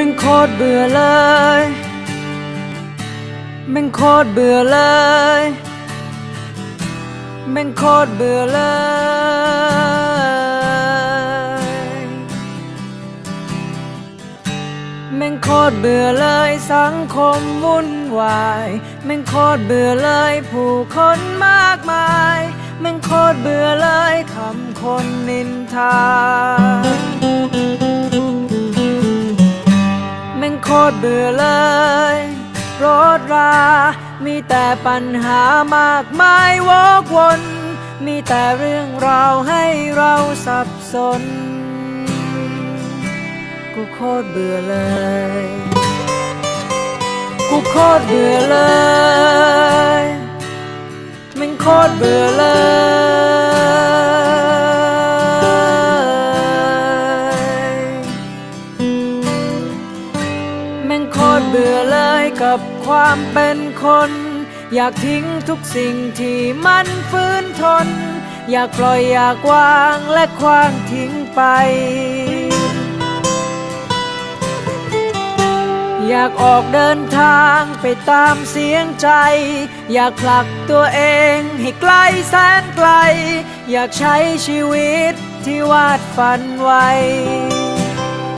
ม่งโคตรเบื่อเลย แม่งโคตรเบื่อเลย แม่งโคตรเบื่อเลย แม่งโคตรเบื่อเลยสังคมวุ่นวาย แม่งโคตรเบื่อเลยผู้คนมากมาย แม่งโคตรเบื่อเลยคำคนนินทา คตรเบื่อเลย รถรา มีแต่ปัญหามากมายวกวน มีแต่เรื่องราวให้เราสับสน กูโคตรเบื่อเลย กูโคตรเบื่อเลยม่งโคตรเบื่อเลย แม่งโคตรเบื่อเลยกับความเป็นคน อยากทิ้งทุกสิ่งที่มันฟื้นทน อยากปล่อยอยากวางและคว้างทิ้งไป อยากออกเดินทางไปตามเสียงใจ อยากผลักตัวเองให้ไกลแสนไกล อยากใช้ชีวิตที่วาดฝันไว้